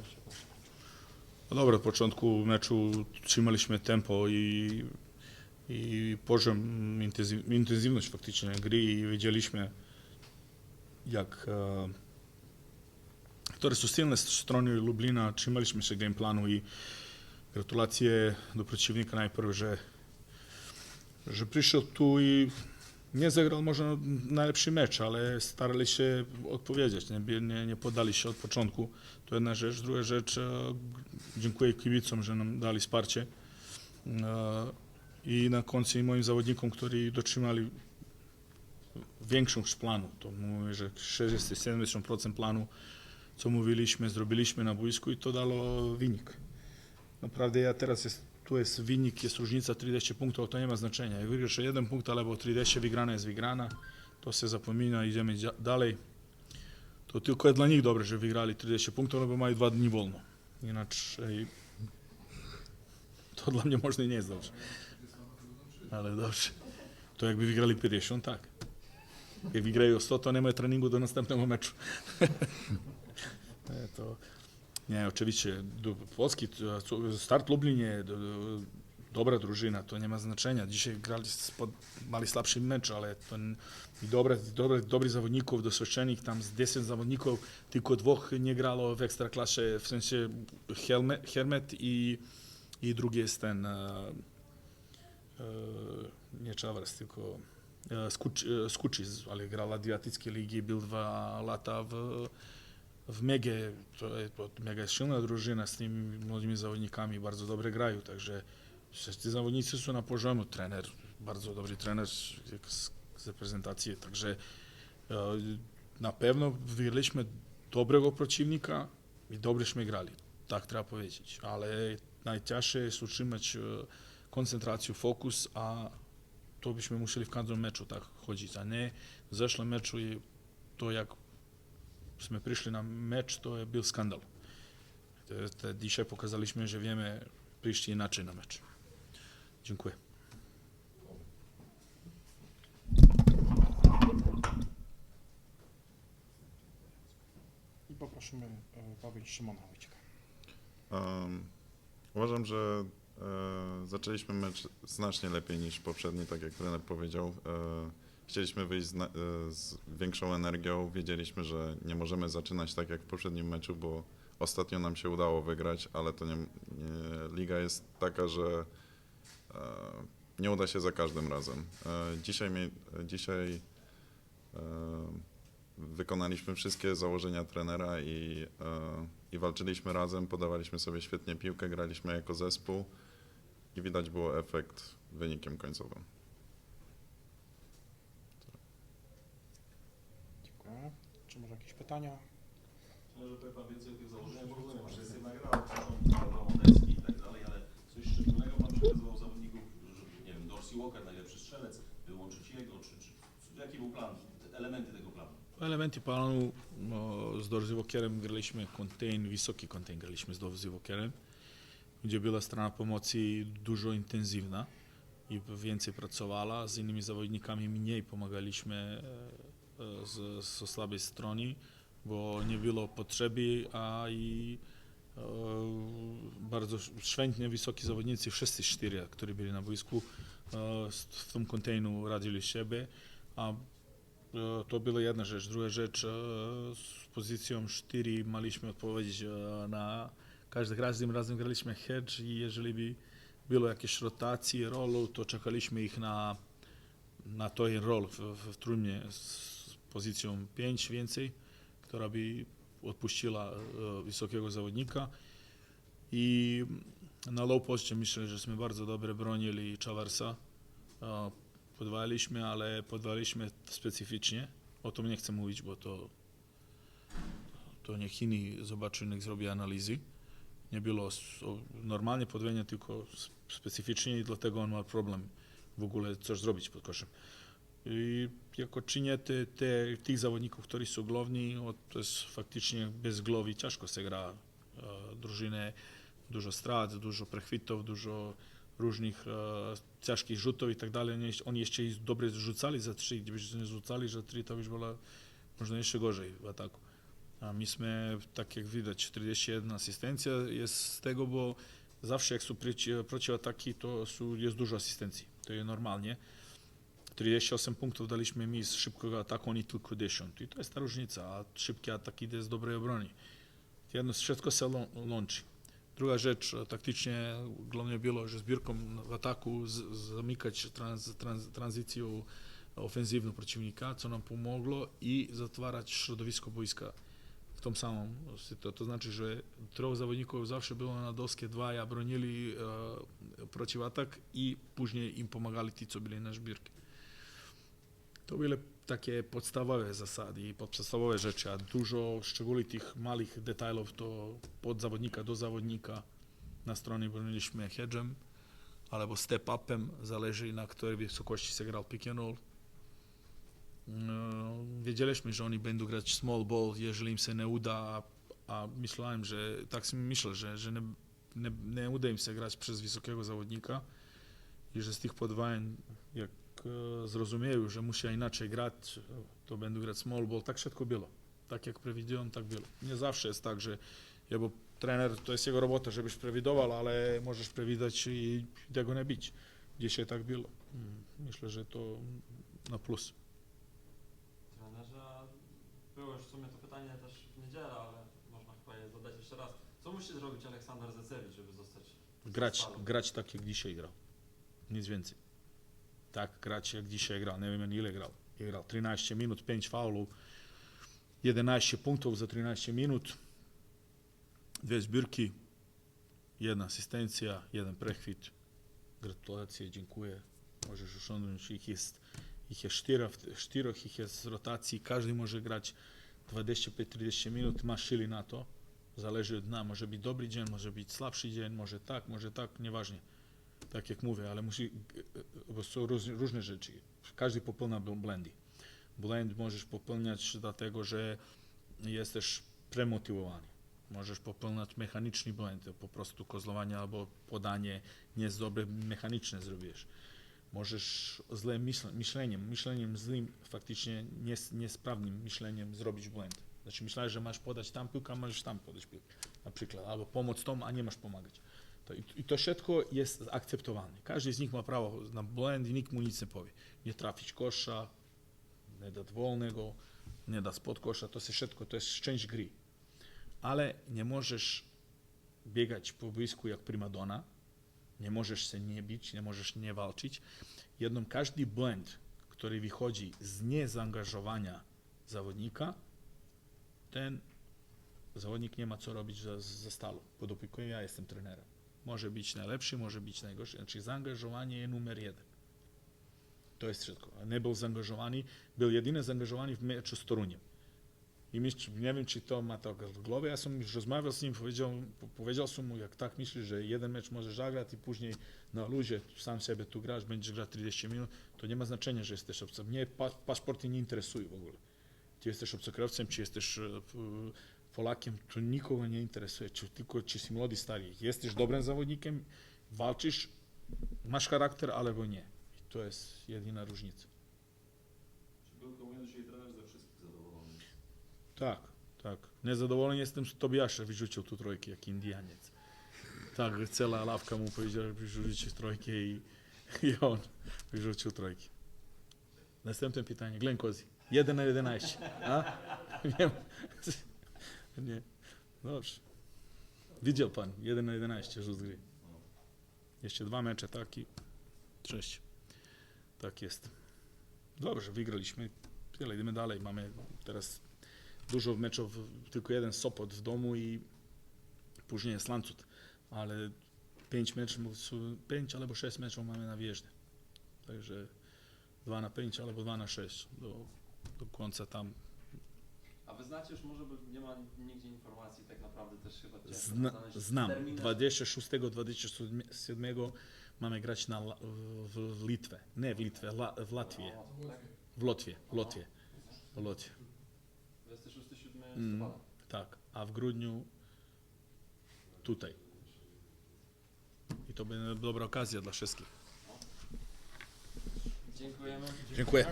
jeszcze proszę. No dobra, od początku meczu trzymaliśmy tempo i, i poziom, intensyw, intensywność faktycznie gry i wiedzieliśmy jak e, które są silne strony Lublina, trzymaliśmy się game planu i gratulacje do przeciwnika najpierw, że, że przyszedł tu i nie zagrał może najlepszy mecz, ale starali się odpowiedzieć, nie, nie, nie podali się od początku. To jedna rzecz. Druga rzecz, e, dziękuję kibicom, że nam dali wsparcie. E, I na końcu i moim zawodnikom, którzy dotrzymali większość planu. To mówię, że 60-70% planu, co mówiliśmy, zrobiliśmy na boisku i to dało wynik. Naprawdę ja teraz jest, tu jest wynik, jest różnica 30 punktów, to nie ma znaczenia. Jak wygrasz jeden punkt albo 30, wygrana jest wygrana, to się zapomina, idziemy dalej. To tylko dla nich dobre, że wygrali 30 punktów, bo mają dwa dni wolno. Inaczej to dla mnie może nie jest dobrze. Ale dobrze. To jakby wygrali 50, tak. Jak wygrają 100, to nie ma treningu do następnego meczu. E, to nie, oczywiście Polski, to start Lublinie, do, do, dobra drużyna, to nie ma znaczenia. Dzisiaj grali, spod, mali słabszy mecz, ale to i dobre, dobre, dobrych zawodników, doświadczonych, tam z 10 zawodników, tylko dwóch nie grało w ekstraklasie, w sensie Helmet, Hermet i, i drugi jest ten, e, e, nie Czawers, tylko e, e, Skučić, ale grał Adriatyckiej Ligi, był dwa lata w, w Megę, to jest mega silna drużyna z tymi młodymi zawodnikami, bardzo dobre grają, także wszyscy zawodnicy są na poziomie, trener, bardzo dobry trener z, z reprezentacji, także e, na pewno wygraliśmy dobrego przeciwnika i dobrześmy grali, tak trzeba powiedzieć, ale najcięższe jest utrzymać e, koncentrację, fokus, a to byśmy musieli w każdym meczu tak chodzić, a nie w zeszłym meczu i to jak jsme prišli na meč, to je bil skandal. To, to dzisiaj pokazaliśmy, że wiemy przyjść inaczej na mecz. Dziękuję. I poprosimy e, Paweł Szymona Wojcika. Um, uważam, że e, zaczęliśmy mecz znacznie lepiej niż poprzedni, tak jak trener powiedział. E, chcieliśmy wyjść z, e, z większą energią. Wiedzieliśmy, że nie możemy zaczynać tak jak w poprzednim meczu, bo ostatnio nam się udało wygrać, ale to nie, nie, liga jest taka, że e, nie uda się za każdym razem. E, dzisiaj, dzisiaj e, wykonaliśmy wszystkie założenia trenera i, e, i walczyliśmy razem, podawaliśmy sobie świetnie piłkę, graliśmy jako zespół i widać było efekt wynikiem końcowym. Dziękuję. Czy może jakieś pytania? Może powie Pan więcej o tych założeniach, bo rozumiem, że jest jedna gra, wiadomo, deski i tak dalej, ale coś szczególnego Pan przekazywał zawodników, że, nie wiem, Dorsey Walker, najlepszy strzelec, wyłączyć jego, czy, czy, jaki był plan, te elementy tego planu? Elementy planu no, z dorzywokierem graliśmy kontain, wysoki kontain graliśmy z dorzywokierem, gdzie była strona pomocy dużo intensywna i więcej pracowała, z innymi zawodnikami mniej pomagaliśmy e, z, z słabej strony, bo nie było potrzeby, a i e, bardzo świetnie wysoki zawodnicy, wszyscy cztery, którzy byli na boisku, e, w tym konteinu radzili siebie, a E, To była jedna rzecz. Druga rzecz, e, z pozycją 4 mieliśmy odpowiedzieć e, na każdy każdym razem graliśmy hedge i jeżeli by było jakieś rotacje rolu, to czekaliśmy ich na, na to rol w, w, trumnie pozycją 5 więcej, która by odpuściła e, wysokiego zawodnika i na low postie myślę, że jsme bardzo dobrze bronili Czawarsa. E, podwaliśmy, ale podwaliśmy specyficznie. O tym nie chcę mówić, bo to, to niech inni zobaczą, niech zrobi analizy. Nie było normalnie podwojenie, tylko specyficznie i dlatego on ma problem w ogóle coś zrobić pod koszem. I jako czynię te, te, tych zawodników, którzy są główni, o, to jest faktycznie bez głowy ciężko się gra e, drużynę, dużo strat, dużo przechwytów, dużo różnych e, ciężkich rzutów i tak dalej. Oni, oni jeszcze i dobrze rzucali za trzy, gdybyśmy nie rzucali za trzy, to już było można jeszcze gorzej w ataku. A myśmy, tak jak widać, 41 asystencja jest z tego, bo zawsze jak są przeci- przeciwataki, to są, jest dużo asystencji. To jest normalnie. 38 punktów daliśmy mi z szybkiego ataku, oni tylko 10. I to jest ta różnica, a szybki atak idzie z dobrej obrony. Jedno, wszystko się łączy. Druga rzecz, e, taktycznie głównie było, że zbiórką w ataku z, zamykać trans, trans, tranzycję ofensywną przeciwnika, co nam pomogło i zatwarać środowisko boiska w tą samą sytuację. To znaczy, że troch zawodników zawsze było na doskie, dwaja bronili e, przeciwatak i później im pomagali ci, co byli na zbiórki. To były takie podstawowe zasady i podstawowe rzeczy, a dużo szczególnie tych małych detalów to od zawodnika do zawodnika na stronie broniliśmy hedgem albo step-upem, zależy na której wysokości się grał pick and roll. No, wiedzieliśmy, że oni będą grać small ball, jeżeli im się nie uda, a, myślałem, że tak sobie myślę, że, że nie, nie, nie uda im się grać przez wysokiego zawodnika i że z tych podwajań, jak zrozumieją, że musi inaczej grać, to będą grać small ball. Tak wszystko było. Tak jak przewidziałem, tak było. Nie zawsze jest tak, że ja, bo trener, to jest jego robota, żebyś przewidywał, ale możesz przewidzieć i tego nie bić. Dzisiaj tak było. Mm, Myślę, że to na plus. Trenerze, było już w sumie to pytanie też w niedzielę, ale można chyba je zadać jeszcze raz. Co musi zrobić Aleksander Zecewicz, żeby zostać Grać, grać tak jak dzisiaj grał. Nic więcej. Tak grać jak dzisiaj grał. Nie wiem ile grał. Grał 13 minut, 5 faulów, 11 punktów za 13 minut, dwie zbiórki, jedna asystencja, jeden prechwyt. Gratulacje, dziękuję. Możesz osiągnąć. Ich jest, ich jest czterech, czterech ich jest z rotacji. Każdy może grać 25-30 minut. Ma siły na to. Zależy od dna. Może być dobry dzień, może być słabszy dzień, może tak, może tak, nieważne. Tak jak mówię, ale musi, bo są róż, różne rzeczy. Każdy popełnia bl- blendy. Blend możesz popełniać dlatego, że jesteś premotywowany. Możesz popełniać mechaniczny blend, po prostu kozlowanie albo podanie nie jest dobre mechaniczne zrobisz. Możesz myśl, myśleniem, myśleniem złym, faktycznie nies, niesprawnym myśleniem zrobić błęd. Znaczy myślałeś, że masz podać tam piłkę, a możesz tam podać piłkę, na przykład, albo pomóc tomu, a nie masz pomagać. I, to wszystko jest akceptowane. Każdy z nich ma prawo na błęd i nikt mu nic nie powie. Nie trafić kosza, nie dać wolnego, nie dać spod kosza, to jest wszystko, to jest część gry. Ale nie możesz biegać po boisku jak primadona, nie możesz się nie bić, nie możesz nie walczyć. Jedną każdy błęd, który wychodzi z niezaangażowania zawodnika, ten zawodnik nie ma co robić za, za stalu, bo dopóki ja jestem trenerem. Może być najlepszy, może być najgorszy. Znaczy zaangażowanie numer jeden. To jest wszystko. Nie był zaangażowany, był jedyny zaangażowany w meczu z Toruniem. I myśl, nie wiem, czy to ma to w głowie. Ja sam już rozmawiał z nim, powiedział, po- powiedział sam mu, jak tak myślisz, że jeden mecz możesz zagrać i później na luzie sam sobie tu grasz, będziesz grać 40 minut, to nie ma znaczenia, że jesteś obcym. Mnie pa, paszporty nie interesują w ogóle. Czy jesteś obcokrajowcem, czy jesteś e, Polakiem, to nikogo nie interesuje, czy tylko czy jesteś młody, stary. Jesteś dobrym zawodnikiem, walczysz, masz charakter, albo nie. I to jest jedyna różnica. Czy krótko mówiąc, dzisiaj trener ze wszystkich zadowolony? Tak, tak. Niezadowolony jestem, że Tobiasze wyrzucił tu trojki jak Indianiec. Tak, cała ławka mu powiedziała, że wyrzucić trojkę i, i on wyrzucił trojki. Następne pytanie. Glenn Kozi. 1 na 11. A? Nie. Nie. Dobrze. Widział pan. 1 na 11 rzut gry. Jeszcze dwa mecze, tak i sześć. Tak jest. Dobrze, wygraliśmy. Tyle, idziemy dalej. Mamy teraz dużo meczów, tylko jeden Sopot w domu i później jest Landshut, ale pięć meczów, pięć albo sześć meczów mamy na wjeździe. Także dwa na pięć albo dwa na sześć do, do końca tam. A wy znacie już może, bo nie ma nigdzie informacji tak naprawdę też chyba ciężko Zna, znaleźć znam. terminarz. 26-27 mamy grać na, La- w, w Litwę. Nie w Litwę, La, w Latwię. O, tak? W Lotwie. W Lotwie. W Lotwie. 26-7 Mm. listopada. Tak, a w grudniu tutaj. I to będzie dobra okazja dla wszystkich. Dziękujemy. Dziękuję.